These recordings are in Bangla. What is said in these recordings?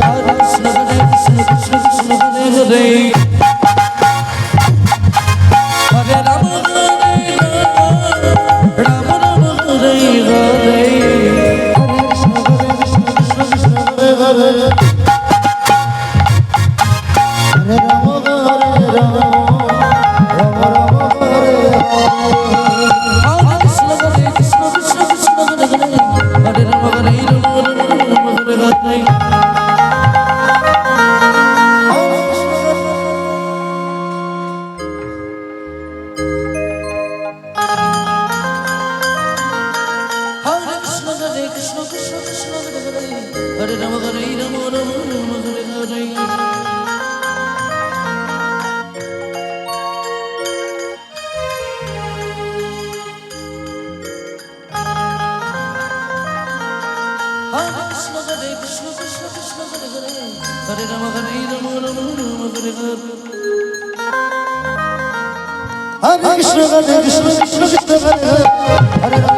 Yeah. Hare Krishna Krishna Krishna Hare Hare Hare Ram Hare Ram Ram Ram Hare Hare Hare Rama Hare Rama Rama Rama Hare Hare Hare Krishna Hare Krishna Krishna Krishna Hare Hare Hare Rama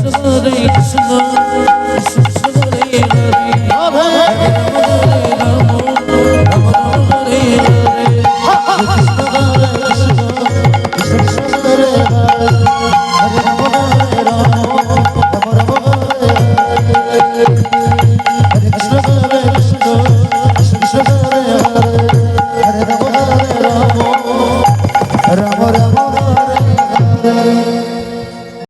Oh,